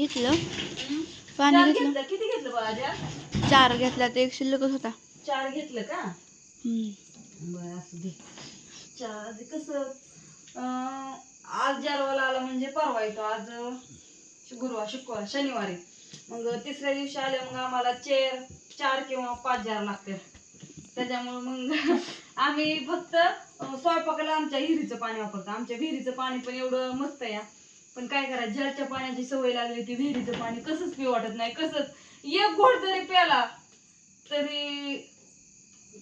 घेतलं पाणी चार घेतलं. किती घेतलं चार घेतला तर एक शिल्लकच होता. चार घेतलं का? हम्म. बरं असू दे. चार कसं आज जारवाला आला म्हणजे परवा येतो. आज गुरुवार शुक्रवार शनिवारी मग तिसऱ्या दिवशी आले मग आम्हाला चेर चार किंवा पाच जार लागते त्याच्यामुळे मग आम्ही फक्त स्वयंपाकाला आमच्या विहिरीचं पाणी वापरतो. आमच्या विहिरीचं पाणी पण एवढं मस्त आहे. पण काय करा ज्याच्या पाण्याची सवय लागली ती विहिरीचं पाणी कसंच पिऊ वाटत नाही कसंच. एक घोट जरी प्याला तरी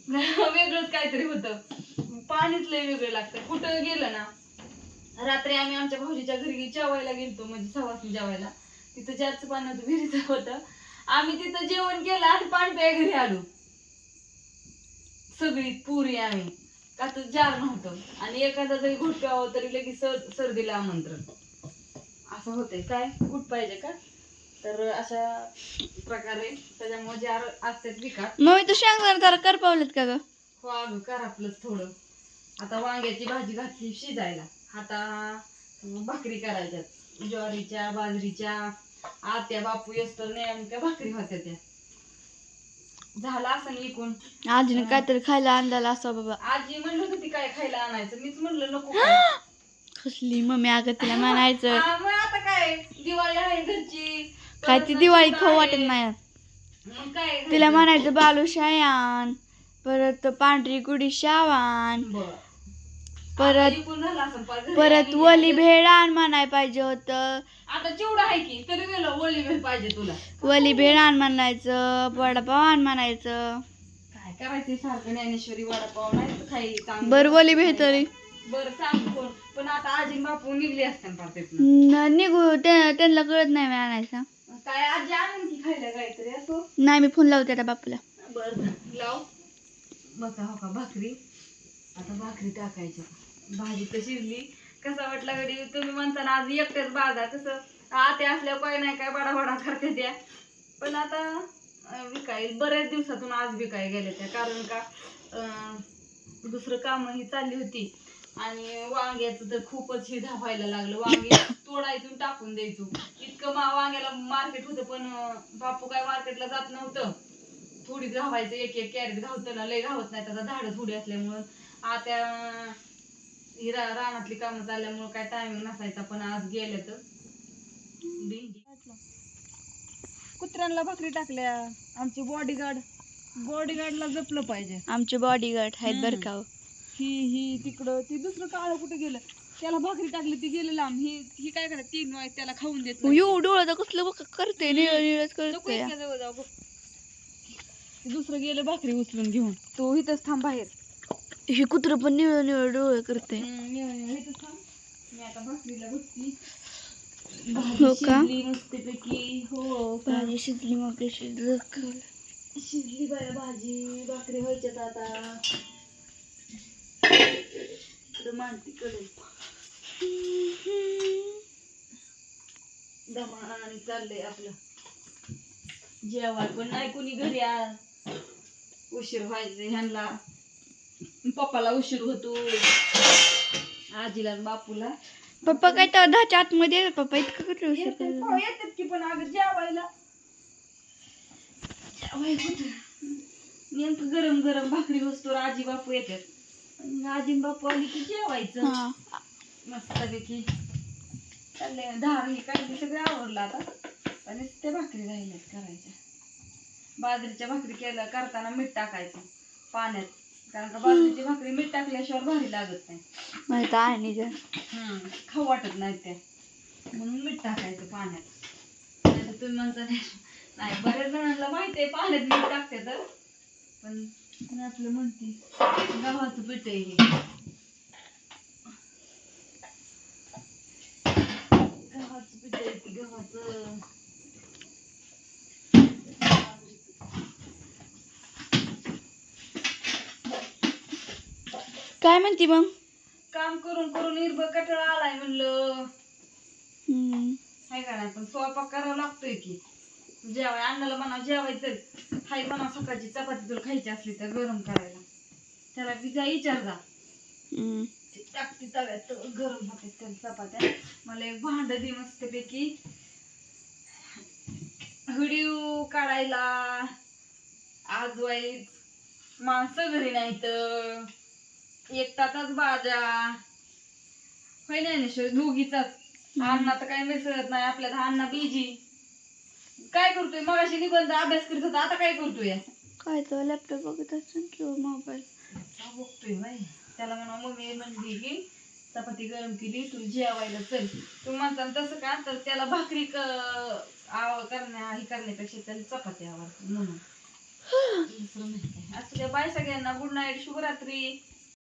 वेगळंच काहीतरी होतं. पाणीच लय वेगळं लागतं. कुठं गेलं ना रात्री आम्ही आमच्या भाऊजीच्या घरी जेवायला गेलतो म्हणजे सवासनी जेवायला. तिथं जास्त पाणी होतं विहिरीचं होतं. आम्ही तिथं जेवण केलं आणि पाणी प्या घरी आलो. सगळी पुरी आम्ही. का तर जार नव्हतं. आणि एखादा जरी घोट प्यावं तरी लगेच सर सर्दीला आमंत्रण. असं होतंय. काय? कुठ पाहिजे का? तर अशा प्रकारे त्याच्यामुळे जार असतात विकास मम्मी तू शेंगदाणा जरा कर पावलेत का ग? हो अगं कर आपलंच थोडं. आता वांग्याची भाजी घातली शिजायला. आता भाकरी करायच्यात. ज्वारीच्या बाजरीच्या आत्या बापू येस्तर नेमक्या भाकरी होत्या त्या. झाला असं इकून आजीने काहीतरी खायला आणलेला असं बाबा. आजी म्हणलं होती काय खायला आणायचं. मीच म्हणलं नको. कसली मम्मी अगं तिला म्हणायचं. मग काय दिवाळी आहे घरची. काय ती दिवाळी खाऊ वाटत. नाही. मग काय तिला म्हणायचं बालुशाही आण परत पांढरी गुढी शाव आण बरं. परत आता इकून झालं असं पार घरी परत. वली भेळ आण म्हणाय पाहिजे होतं. आता चिवडा आहे की तरी गेलो वळी भेळ पाहिजे तुला. वली भेळ आण म्हणायचं वडापाव आण म्हणायचं. काय करायचं सारखं ज्ञानेश्वरी वडापाव नाही तर काही चांगलं. बरं वली भेळ तरी. बरं सांग कोण? पण आता आजी बापू निघली असते पार तिथनं न- निघू त्या- त्यांना कळत नाही मी आणायचा काय आजी आणून की खायला काहीतरी असो? नाही मी फोन लावते आता बापूला. बर लाव. बघा हो का भाकरी? आता भाकरी टाकायची. भाजी तर शिजली. कसा वाटला गडी? तुम्ही म्हणताना आज एकटेच बाजा कसं आते असल्यावर काही नाही काय बडा बडा करते त्या. पण आता अं, विकाय बऱ्याच दिवसातून आज विकाय गेले त्या. कारण का अं, दुसरं काम ही चालली होती. आणि वांग्याचं तर खूपच हे व्हायला लागलं. वांगे तोडायचं आणि टाकून द्यायचो इतकं मा वांग्याला मार्केट होतं पण बापू काय मार्केटला जात नव्हतं. थोडी घावायचं एक एक कॅरेट घावतं ना लय घावत नाही त्याचा झाडं थोडी असल्यामुळं. आता ही रा- रानातली कामं चालल्यामुळं काय टायमिंग नसायचा पण आज गेले तर. कुत्र्यांना भाकरी टाकल्या. आमची बॉडीगार्ड बॉडीगार्डला जपलं पाहिजे. आमचे बॉडीगार्ड आहेत बरं का हो. ही तिकडं ती दुसरं काळं कुठे गेलं? त्याला भाकरी टाकली ती गेलं लांब ही ही काय करत? तीन वाईट त्याला खाऊन देत नाही. येऊ डोळं तर कसलं बघ करते निळ निळच नको करते इतक्या जवळ जाऊ गं. ते दुसरं गेलं भाकरी उचलून घेऊन. तो इथंच थांब बाहेर. हे कुत्र पण निळ निळ डोळे करते. हम्म, निळ- निळ इथंच थांब. मी आता भाकरीला बसती हो भाजी का? शिजली मस्तपैकी. हो? भाजी शिजली मग शिजली बाया भाजी. भाकरी व्हायच्यात आता. इकडं चाललंय आपलं जेवाय पण नाही कुणी घरी आज उशीर व्हायचं ह्यांना पप्पाला उशीर होतो आजीला आणि बापूला पप्पा काय तर दहाच्या आतमध्ये येतात पप्पा इतकं कुठे येतात येतात की पण अगं जेवायला. जेवाय कुठं? नेमकं गरम गरम भाकरी वस्तू आजी बापू येतात. आणि आजी आणि बापू आली की जेवायचं हा. मस्तपैकी. चाललंय. दहा हे काय सगळं आवडलं आता. आणि ते भाकरी राहिल्यात करायच्या. बाजरीच्या भाकरी केलं करताना मीठ टाकायचं पाण्यात. कारण का बाजरीची भाकरी मीठ टाकल्याशिवाय भारी लागत नाही. आहे आणि जर हम्म, खाऊ वाटत नाही त्या. म्हणून मीठ टाकायचं पाण्यात. नाहीतर तुम्ही म्हणता नाही नाही, बऱ्याच जणांना माहिती आहे पाण्यात मीठ टाकते तर. पण मी आपलं म्हणते गव्हाचं पीठ आहे हे. गव्हाचं पीठ आहे गव्हाचं. काय म्हणते मग? काम करून करून निर्भ कटाळा आलाय म्हणलं. हम्म. हाय का नाही पण स्वयंपाक करावा लागतोय की. जेवाय अन्नाला म्हणा जेवायचं हाय म्हणा सकाळची चपाती तुला खायची असली तर गरम करायला. त्याला विचार विचार जा. टाकते तव्यात तर गरम होते त्या चपात्या. मला एक भांड दे मस्तपैकी. व्हिडिओ काढायला. आज वाईज माणसं घरी नाहीत. एक ताचाच बाजा होय नाही दोघीचाच. अण्णा तर काही मिसळत नाही आपल्यात अण्णा बिजी काय करतोय? मगाशी निबंध अभ्यास करत होता आता काय करतोय? काय तर लॅपटॉप बघत असेल किंवा मोबाईल हा बघतोय बाई. त्याला म्हणा मम्मी म्हणली की चपाती गरम केली तू जेवायला चल. तू म्हणता तसं का? तर त्याला भाकरी क आव करण्या हे करण्यापेक्षा त्याला चपाती आवडते म्हणून. दुसरं नाही काय असं काय बाय सगळ्यांना गुड नाईट शुभरात्री.